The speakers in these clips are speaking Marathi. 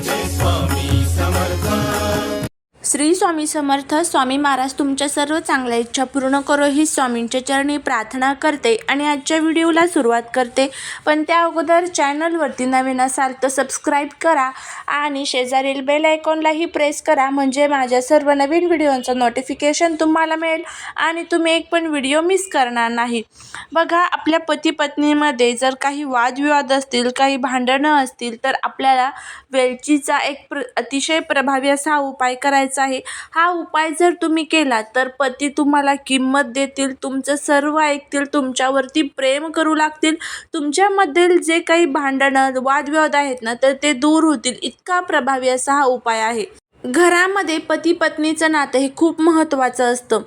this one. श्री स्वामी समर्थ स्वामी महाराज तुमच्या सर्व चांगल्या इच्छा पूर्ण करो ही स्वामींच्या चरणी प्रार्थना करते आणि आजच्या व्हिडिओला सुरुवात करते. पण त्या अगोदर चॅनलवरती नवीन असाल तर सबस्क्राईब करा आणि शेजारील बेल आयकॉनलाही प्रेस करा म्हणजे माझ्या सर्व नवीन व्हिडिओचं नोटिफिकेशन तुम्हाला मिळेल आणि तुम्ही एक पण व्हिडिओ मिस करणार नाही. बघा आपल्या पती पत्नीमध्ये जर काही वादविवाद असतील काही भांडणं असतील तर आपल्याला वेलचीचा एक प्र अतिशय प्रभावी असा उपाय करायचा आहे. हा उपाय जर तुम्ही केला तर पती तुम्हाला किंमत देतील तुमचं सर्व ऐकतील तुमच्यावरती प्रेम करू लागतील. तुमच्यामधील जे काही भांडणं वादविवाद आहेत ना तर ते दूर होतील. इतका प्रभावी असा हा उपाय आहे. घरामध्ये पती पत्नीचं नातं हे खूप महत्त्वाचं असतं.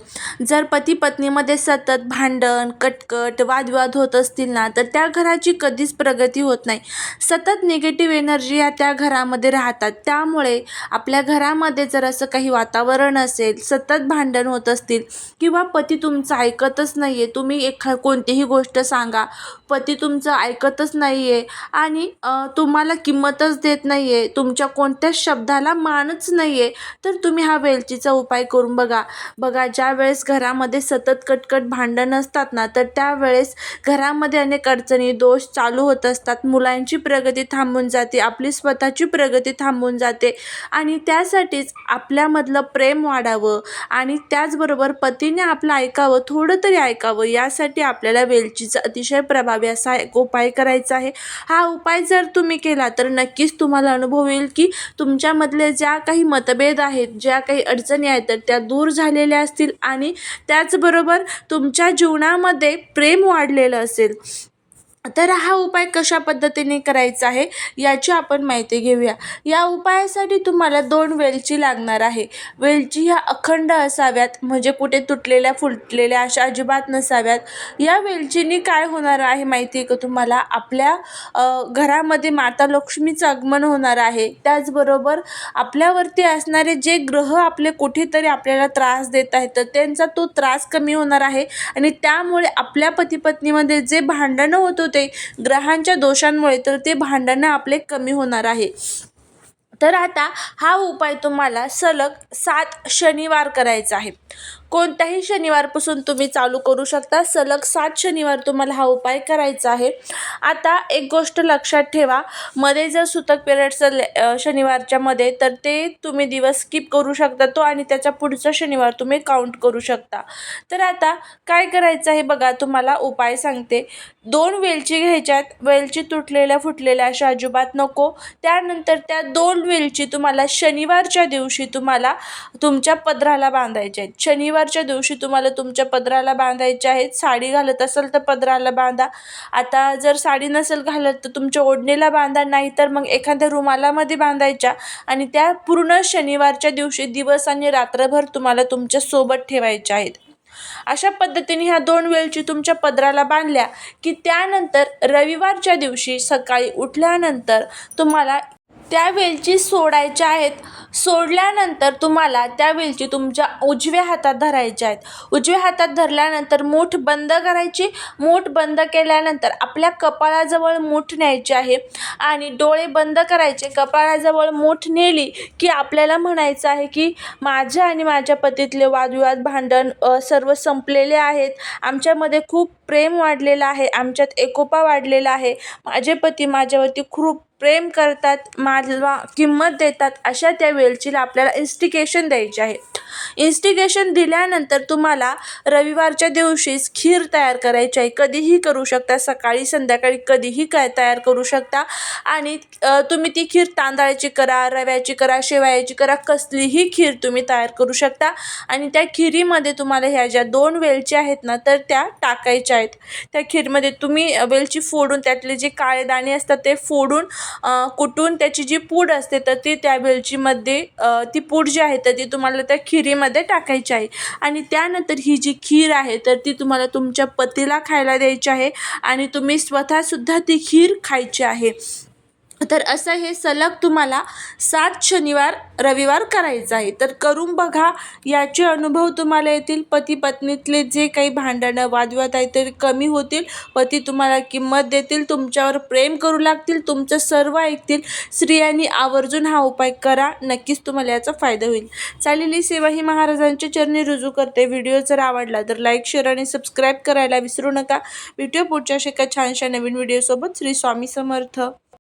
जर पती पत्नीमध्ये सतत भांडण कटकट वादविवाद होत असतील ना तर त्या घराची कधीच प्रगती होत नाही. सतत निगेटिव्ह एनर्जी या त्या घरामध्ये राहतात. त्यामुळे आपल्या घरामध्ये जर असं काही वातावरण असेल सतत भांडण होत असतील किंवा पती तुमचं ऐकतच नाही आहे तुम्ही एखा कोणतीही गोष्ट सांगा पती तुमचं ऐकतच नाही आहे आणि तुम्हाला किंमतच देत नाही आहे तुमच्या कोणत्याच शब्दाला मानच नाही आहे तर तुम्ही हा वेलचीचा उपाय करून बघा. बघा ज्या वेळेस घरामध्ये सतत कटकट भांडण असतात ना तर त्यावेळेस घरामध्ये अनेक अडचणी दोष चालू होत असतात. मुलांची प्रगती थांबून जाते आपली स्वतःची प्रगती थांबून जाते आणि त्यासाठीच आपल्यामधलं प्रेम वाढावं आणि त्याचबरोबर पतीने आपलं ऐकावं थोडं तरी ऐकावं यासाठी आपल्याला वेलचीचा अतिशय प्रभावी असा एक उपाय करायचा आहे. हा उपाय जर तुम्ही केला तर नक्कीच तुम्हाला अनुभव येईल की तुमच्यामधले ज्या काही मतभेद आहेत ज्या काही अडचणी आहेत तर त्या दूर झालेल्या असतील आणि त्याचबरोबर तुमच्या जीवनामध्ये प्रेम वाढलेलं असेल. तर हा उपाय कशा पद्धतीने करायचा आहे याची आपण माहिती घेऊया. या उपायासाठी तुम्हाला दोन वेलची लागणार आहे. वेलची ह्या अखंड असाव्यात म्हणजे कुठे तुटलेल्या फुटलेल्या अशा अजिबात नसाव्यात. या वेलचीने काय होणार आहे माहिती आहे का तुम्हाला? आपल्या घरामध्ये माता लक्ष्मीचं आगमन होणार आहे. त्याचबरोबर आपल्यावरती असणारे जे ग्रह आपले कुठेतरी आपल्याला त्रास देत आहेत तर त्यांचा तो त्रास कमी होणार आहे. आणि त्यामुळे आपल्या पतीपत्नीमध्ये जे भांडणं होत होते. ग्रहांच्या दोषांमुळे तर ते भांडणं आपले कमी होणार आहे. तर आता हा उपाय तुम्हाला सलग सात शनिवार करायचा आहे. कोणत्याही शनिवारपासून तुम्ही चालू करू शकता. सलग सात शनिवार तुम्हाला हा उपाय करायचा आहे. आता एक गोष्ट लक्षात ठेवा. मध्ये जर सुतक पिरियड्स शनिवारच्या मध्ये तर ते तुम्ही दिवस स्किप करू शकता तो आणि त्याचा पुढचा शनिवार तुम्ही काउंट करू शकता. तर आता काय करायचं आहे बघा तुम्हाला उपाय सांगते. दोन वेलची घ्यायच्यात. वेलची तुटलेल्या फुटलेल्या अशा अजिबात नको. त्यानंतर त्या दोन वेलची तुम्हाला शनिवारच्या दिवशी तुम्हाला तुमच्या पदराला बांधायच्या आहेत. शनिवार शनिवारच्या दिवशी तुम्हाला तुमच्या पदराला बांधायच्या आहेत. साडी घालत असेल तर पदराला बांधा. आता जर साडी नसेल घालत तर तुमच्या ओढणीला बांधा. नाही तर मग एखाद्या रुमालामध्ये बांधायच्या आणि त्या पूर्ण शनिवारच्या दिवशी दिवस आणि रात्रभर तुम्हाला तुमच्यासोबत ठेवायच्या आहेत. अशा पद्धतीने ह्या दोन वेळची तुमच्या पदराला बांधल्या की त्यानंतर रविवारच्या दिवशी सकाळी उठल्यानंतर तुम्हाला त्या वेलची सोडायच्या आहेत. सोडल्यानंतर तुम्हाला त्या वेलची तुमच्या उजव्या हातात धरायच्या आहेत. उजव्या हातात धरल्यानंतर मूठ बंद करायची. मूठ बंद केल्यानंतर आपल्या कपाळाजवळ मूठ न्यायची आहे. आणि डोळे बंद करायचे. कपाळाजवळ मूठ नेली की आपल्याला म्हणायचं आहे की माझ्या आणि माझ्या पतीतले वादविवाद भांडण सर्व संपलेले आहेत. आमच्यामध्ये खूप प्रेम वाढलेलं आहे आमच्यात एकोपा वाढलेला आहे. माझे पती माझ्यावरती खूप प्रेम करतात मला किंमत देतात अशा त्या वेलचीला आपल्याला इन्स्टिगेशन द्यायचे आहे. इन्स्टिगेशन दिल्यानंतर तुम्हाला रविवारच्या दिवशीच खीर तयार करायची आहे. कधीही करू शकता सकाळी संध्याकाळी कधीही काय तयार करू शकता. आणि तुम्ही ती खीर तांदळाची करा रव्याची करा शेवयाची करा कसलीही खीर तुम्ही तयार करू शकता. आणि त्या खिरीमध्ये तुम्हाला ह्या ज्या दोन वेलची आहेत ना तर त्या टाकायच्या आहेत. त्या खीरमध्ये तुम्ही वेलची फोडून त्यातले जे काळे दाणे असतात ते फोडून कुटून त्याची जी पूड असते तर ती त्या वेलचीमध्ये ती पूड जी आहे तर ती तुम्हाला त्या खिरीमध्ये टाकायची आहे. आणि त्यानंतर ही जी खीर आहे तर ती तुम्हाला तुमच्या पतीला खायला द्यायची आहे आणि तुम्ही स्वतःसुद्धा ती खीर खायची आहे. तर असं हे सलग तुम्हाला सात शनिवार रविवार करायचं आहे. तर करून बघा याचे अनुभव तुम्हाला येतील. पती पत्नीतले जे काही भांडणं वादविवाद आहे ते कमी होतील. पती तुम्हाला किंमत देतील तुमच्यावर प्रेम करू लागतील तुमचं सर्व ऐकतील. स्त्रियांनी आवर्जून हा उपाय करा नक्कीच तुम्हाला याचा फायदा होईल. चालेली सेवा ही महाराजांच्या चरणी रुजू करते. व्हिडिओ जर आवडला तर लाईक शेअर आणि सबस्क्राईब करायला विसरू नका. व्हिडिओ पुढच्या शेका छानशा नवीन व्हिडिओसोबत. श्री स्वामी समर्थ.